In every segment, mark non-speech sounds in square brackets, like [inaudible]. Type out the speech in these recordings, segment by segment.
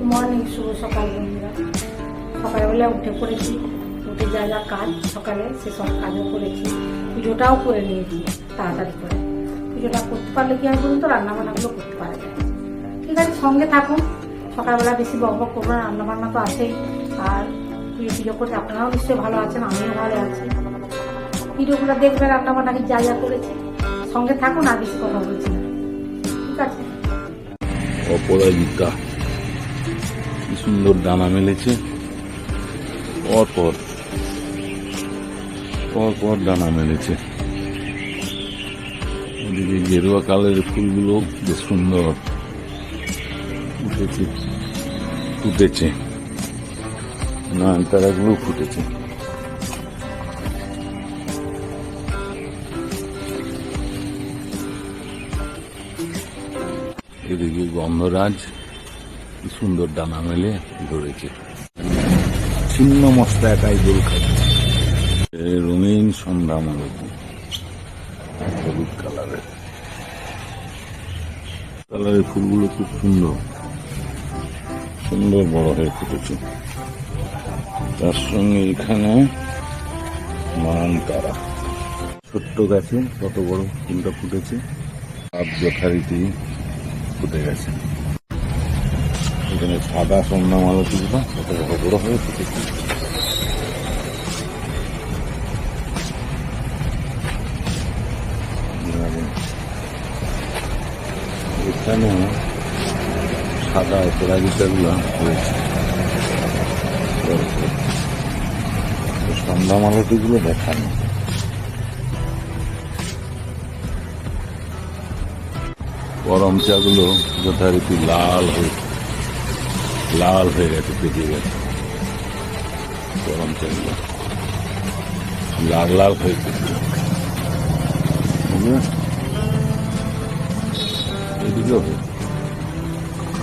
Good morning শুভ সকাল বন্ধুরা। সকালবেলা উঠে পড়েছি। উঠে যা যা কাজ সকালে সেসব কাজও করেছি। পুজোটাও করে নিয়েছি, তাড়াতাড়ি করে। পুজোটা করতে পারলে কি আর বলুন তো? রান্নাবান্নাগুলো করতে পারা যায়। ঠিক আছে, সঙ্গে থাকুন। সকালবেলা বেশি বক বক করব না, রান্নাবান্না তো আছেই। আর পুজো পুজো করতে আপনারাও নিশ্চয়ই ভালো আছেন, আমিও ভালো আছি। ভিডিওগুলো দেখবে রান্নাবান্না কি যা যা করেছি। সঙ্গে থাকুন, আর বেশি কথা বলছি না। ঠিক আছে। অপরাজিতা। সুন্দর ডানা মেলেছে। পর পর পর পর ডানা মেলেছে। ওদিকে গেরুয়া কালের ফুলগুলো বেশ সুন্দর উঠেছে, ফুটেছে। নয়নতারাগুলো ফুটেছে। এদিকে গন্ধরাজ সুন্দর ডানা মেলে ধরেছে। ছিন্ন মস্তা একাই দোল খাচ্ছে রঙিন সন্ধ্যা মালতী হলুদ কালারের। কালারের ফুলগুলো খুব সুন্দর। সুন্দর বড় হয়ে ফুটেছে। তার সঙ্গে এখানে মান তারা ছোট্ট গাছে কত বড় ফুলটা ফুটেছে আপ যথারীতি ফুটে গেছে। এখানে সাদা সন্ধ্যা মালতীগুলো কত বড় বড় হয়ে এখানে সাদা অপরাজিতাগুলো হয়েছে সন্ধ্যা মালতীগুলো দেখানো গরম চাগুলো যথারীতি লাল হয়ে লাল হয়ে গেছে পেকে গেছে। গরম চাগুলো লাল লাল হয়ে গেছে।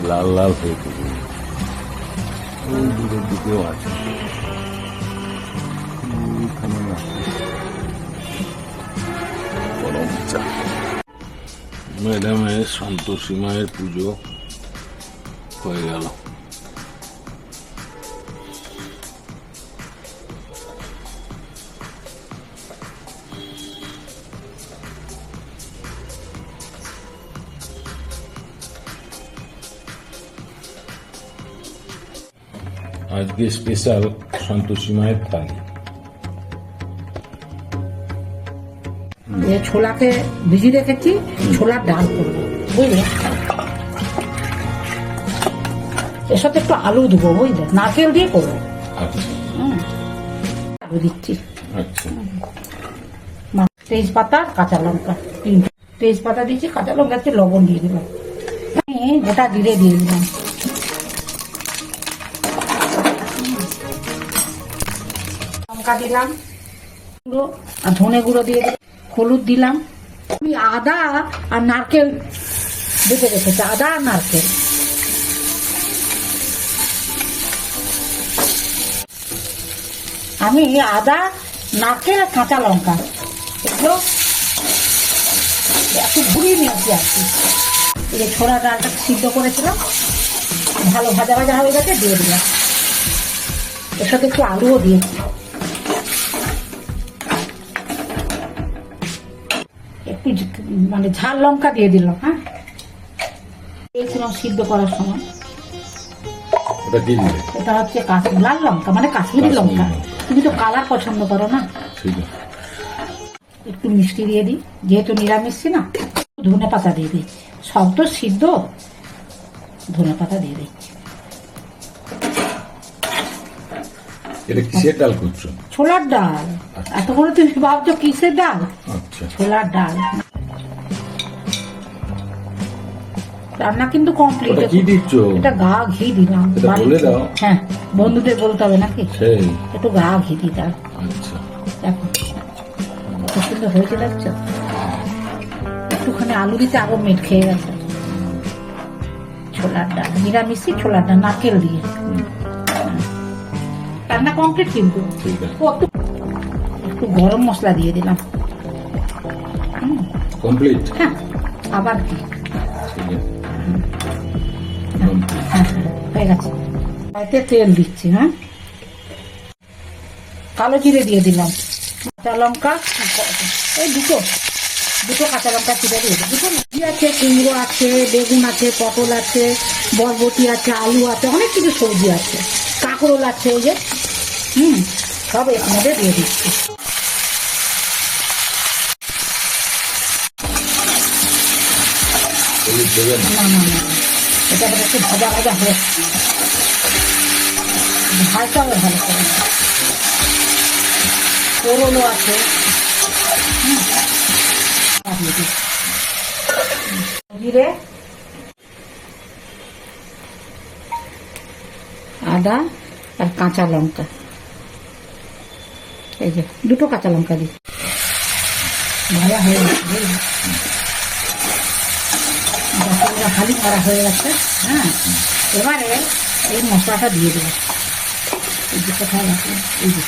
লাল লাল হয়ে গেছে। ওই দূরের দিকেও আছে। ম্যাডামের সন্তোষী মায়ের পুজো হয়ে গেল। আজকে স্পেশাল সন্তোষী মায়ের থালি। ছোলাকে ভিজিয়ে রেখেছি ছোলার ডাল করব বুঝলে? এর সাথে একটু আলু দেবো বুঝলে? নারকেল দিয়ে করব। আচ্ছা। আলু দিচ্ছি। আচ্ছা। তেজপাতা কাঁচা লঙ্কা তিনটে। তেজপাতা দিয়েছি কাঁচা লঙ্কা লবণ দিয়ে দিলাম। গোটা জিরে দিয়ে দিলাম। লঙ্কা দিলাম, গুঁড়ো আর ধনে গুঁড়ো দিয়ে হলুদ দিলাম। আমি আদা আর নারকেল বেটে রেখেছি, আদা আর নারকেল। আমি আদা, নারকেল আর কাঁচা লঙ্কা। এগুলো একটু ঘুরিয়ে নিয়েছি আর কি। এই ছোলা ডালটা সিদ্ধ করেছিলাম, ভালো ভাজা ভাজা হয়ে গেছে, দিয়ে দিলাম। এর সাথে একটু আলুও দিয়েছি। একটু মানে ঝাল লঙ্কা দিয়ে দিলাম হ্যাঁ? দিয়েছিলাম সিদ্ধ করার সময়। কি এটা হচ্ছে কাশ্মীর লাল লঙ্কা মানে কাশ্মীরি লঙ্কা। তুমি তো কালার পছন্দ করো না? একটু মিষ্টি দিয়ে দিই যেহেতু নিরামিষি না ধনে পাতা দিয়ে দিই। সব তো সিদ্ধ ধনে পাতা দিয়ে দিচ্ছি এটা কিসের ডাল করছ? ছোলার ডাল। এত করে তুমি ভাবছ কিসের ডাল? আচ্ছা। ছোলার ডাল। রান্না কিন্তু কমপ্লিট কি দিচ্ছ? এটা গা ঘি দিলাম। বলে দাও। হ্যাঁ বন্ধুদের বলতে হবে নাকি? একটু গা ঘি দিতাম আচ্ছা। দেখো। সুন্দর হয়েছে দেখছ? একটুখানি আলু দিতে আরও মেট খেয়ে গেছে। ছোলার ডাল নিরামিষি ছোলার ডাল নারকেল দিয়ে। রান্না কমপ্লিট কিন্তু। একটু গরম মশলা দিয়ে দিলাম। কমপ্লিট হ্যাঁ। আবার কি? হ্যাঁ হ্যাঁ, হয়ে গেছে। তেল দিচ্ছি হ্যাঁ? কালো জিরে দিয়ে দিলাম। কাঁচা লঙ্কা এই দুটো দুটো কাঁচা লঙ্কা চিড়ে দিয়ে দুটো না। আছে কুমড়ো আছে বেগুন আছে পটল আছে বরবটি আছে আলু আছে অনেক কিছু সবজি আছে। কাঁকরোল আছে ওই যে হুম সব এর মধ্যে দিয়ে দিচ্ছি। না না না। এটা আবার একটু ভাজা ভাজা হয়ে ভাজতে হবে ভালো করে করল আছে। জিরে। আদা আর কাঁচা লঙ্কা। এই যে, দুটো কাঁচা লঙ্কা দিই। ভাজা হয়ে গেছে? মশলাটা খালি করা হয়ে গেছে হ্যাঁ? এবারে এই মশলাটা দিয়ে দেবো। এই যে কোথায় আছে? এই যে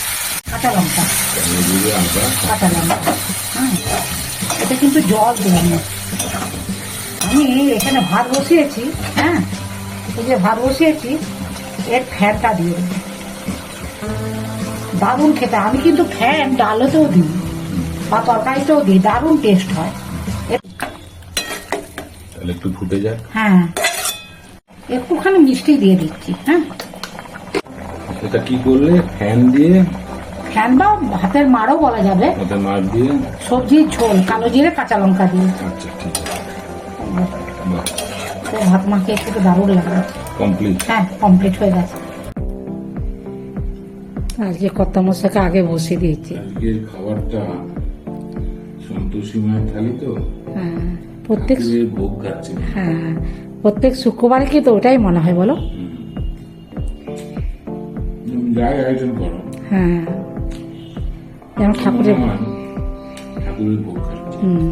কাঁচা লঙ্কা। কাঁচা লঙ্কা হ্যাঁ? এটা কিন্তু জল দেবেন না আমি এখানে ভাত বসিয়েছি হ্যাঁ? এই যে ভাত বসিয়েছি, এর ফ্যানটা দিয়ে দেবো। দারুণ খেতে। আমি কিন্তু ফ্যান ডালেতেও দিই, বা তরকারিতেও দিই, দারুণ টেস্ট হয়। তাহলে একটু ফুটে যাক। হ্যাঁ। একটুখানি মিষ্টি দিয়ে দিচ্ছি হ্যাঁ। এটা কি করলে? ফ্যান দিয়ে? ফ্যান বা ভাতের মারও বলা যাবে। ওটা মাছ দিয়ে? সবজির ঝোল কালো জিরে কাঁচা লঙ্কা দিয়ে। আচ্ছা ঠিক আছে। ভাত মাখিয়ে একটু দারুণ লাগবে কমপ্লিট? হ্যাঁ কমপ্লিট হয়ে গেছে। আজকে কর্তা মশাকে আগে বসিয়ে দিয়েছি। আজকের খাবারটা সন্তোষী মায়ের থালি তো? হ্যাঁ। প্রত্যেক হ্যাঁ প্রত্যেক শুক্রবারে কি তো ওটাই মনে হয় বলো? হ্যাঁ। যেন ঠাকুরের হুম।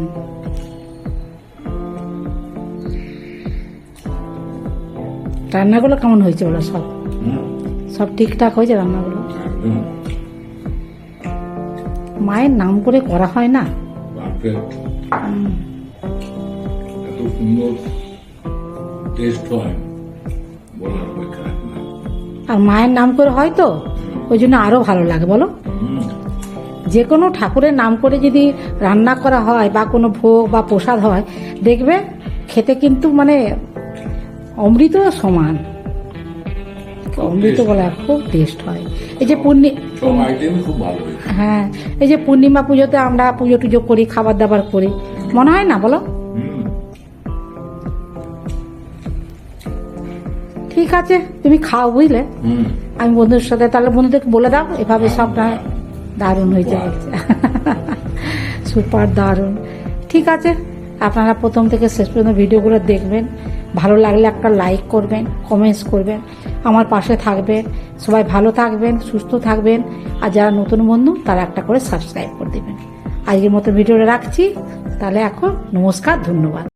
রান্নাগুলো কেমন হয়েছে বলো সব? সব ঠিকঠাক হয়েছে রান্নাগুলো? মায়ের নাম করে করা হয় না? এত সুন্দর টেস্ট হয় বলার অপেক্ষা আর মায়ের নাম করে হয় তো ওই জন্য আরও ভালো লাগে বলো? যে কোনো ঠাকুরের নাম করে যদি রান্না করা হয় বা কোনো ভোগ বা প্রসাদ হয় দেখবে খেতে কিন্তু মানে অমৃত সমান। অমৃত বলা খুব টেস্ট হয়। এই যে পূর্ণি হ্যাঁ এই যে পূর্ণিমা পুজোতে আমরা পুজো টুজো করি খাবার দাবার করি। মনে হয় না বলো? ঠিক আছে তুমি খাও বুঝলে? আমি বন্ধুর সাথে তাহলে বন্ধুদেরকে বলে দাও এভাবে সবটা দারুণ হয়েছে বলছে [laughs] সুপার দারুণ। ঠিক আছে আপনারা প্রথম থেকে শেষ পর্যন্ত ভিডিওগুলো দেখবেন। ভালো লাগলে একটা লাইক করবেন কমেন্টস করবেন আমার পাশে থাকবেন। সবাই ভালো থাকবেন সুস্থ থাকবেন আর যারা নতুন বন্ধু তারা একটা করে সাবস্ক্রাইব করে দেবেন। আজকের মতো ভিডিওটা রাখছি তাহলে এখন নমস্কার ধন্যবাদ।